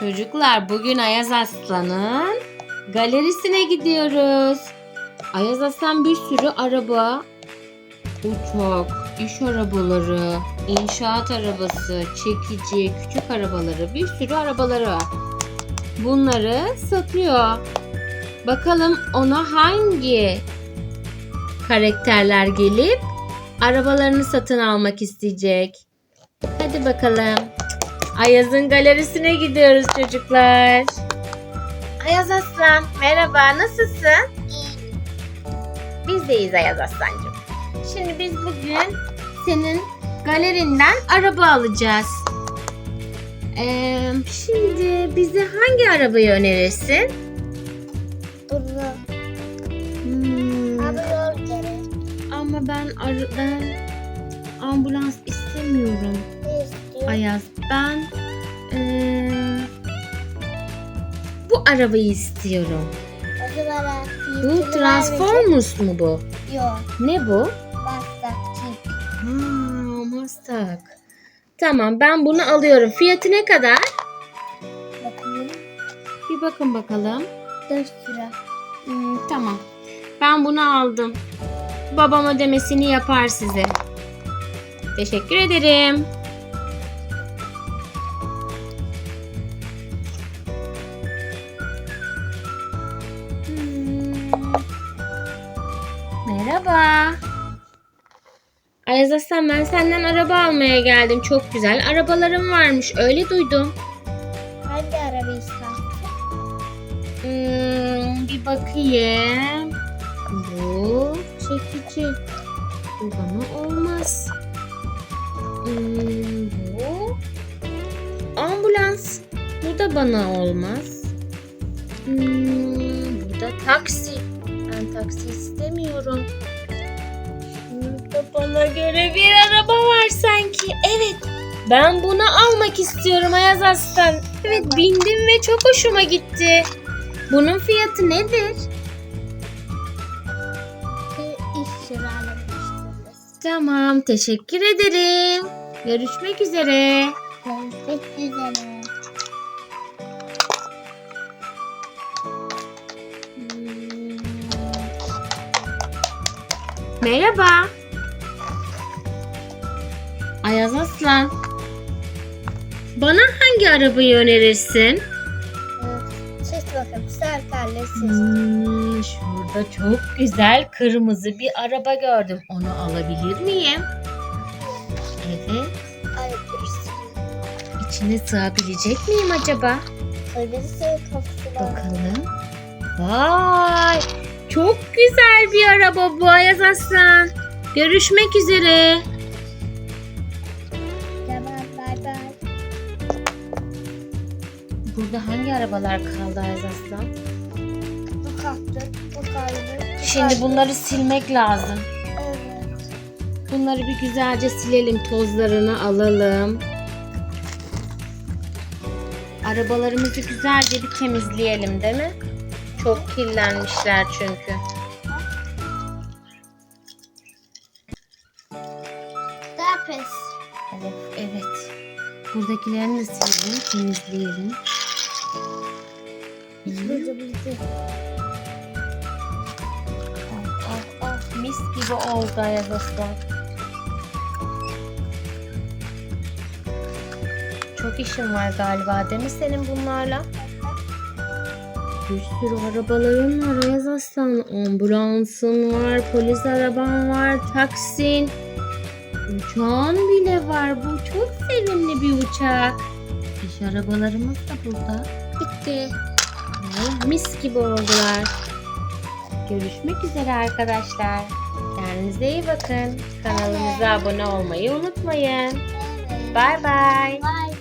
Çocuklar bugün Ayaz Aslan'ın galerisine gidiyoruz. Ayaz Aslan bir sürü araba, uçak, iş arabaları, inşaat arabası, çekici, küçük arabaları, bir sürü arabaları var. Bunları satıyor. Bakalım ona hangi karakterler gelip arabalarını satın almak isteyecek. Hadi bakalım. Ayaz'ın galerisine gidiyoruz çocuklar. Ayaz Aslan, merhaba, nasılsın? Biz de iyiyiz Ayaz Aslancığım. Şimdi biz bugün senin galerinden araba alacağız. Ee, şimdi bize hangi arabayı önerirsin? Bunu. Hmm, Abi yol gerek. ama ben ben ambulans istemiyorum. Ayaz ben ee, bu arabayı istiyorum. O zaman Bu Transformers mu bu? Yok. Ne bu? Mustang. Tamam ben bunu alıyorum. Fiyatı ne kadar? Bakayım. Bir bakın bakalım. 4 lira. Hmm, tamam. Ben bunu aldım. Babam ödemesini yapar size. Teşekkür ederim. Merhaba. Ayaz Aslan ben senden araba almaya geldim. Çok güzel arabalarım varmış. Öyle duydum. Hangi araba istersin? Hmm, bir bakayım. Bu çekici. Bu bana olmaz. Hmm, bu ambulans. Bu da bana olmaz. Hmm, bu da taksi. Ben taksi istemiyorum. Bana göre bir araba var sanki. Evet. Ben bunu almak istiyorum Ayaz Aslan. Evet bindim ve çok hoşuma gitti. Bunun fiyatı nedir? Tamam, teşekkür ederim. Görüşmek üzere. Görüşmek üzere. Merhaba. Ayaz Aslan. Bana hangi arabayı önerirsin? Bakalım. Serkar'la seç. Hmm, şurada çok güzel kırmızı bir araba gördüm. Onu alabilir miyim? Evet. Alabilirsin. İçine sığabilecek miyim acaba? Alabilirsin kapısına. Bakalım. Vay! Çok güzel bir araba bu Ayaz Aslan. Görüşmek üzere. Tamam bay bay. Burada hangi arabalar kaldı Ayaz Aslan? Bu kalktı. Bu kaldı. bu Şimdi bunları silmek lazım. Evet. Bunları bir güzelce silelim. Tozlarını alalım. Arabalarımızı güzelce bir temizleyelim değil mi? Çok kirlenmişler çünkü. Daha pes. Of evet. Buradakilerini de silelim, temizleyelim. Ah, ah, ah, mis gibi oldu Ayaz Aslan. Çok işin var galiba değil mi senin bunlarla? Bir sürü arabaların var Ayaz Aslan. Ambulansın var, polis araban var, taksin. Uçağın bile var. Bu çok sevimli bir uçak. İş arabalarımız da burada. Bitti. Oh, mis gibi oldular. Görüşmek üzere arkadaşlar. Kendinize iyi bakın. Kanalımıza abone olmayı unutmayın. Bay bay. Bay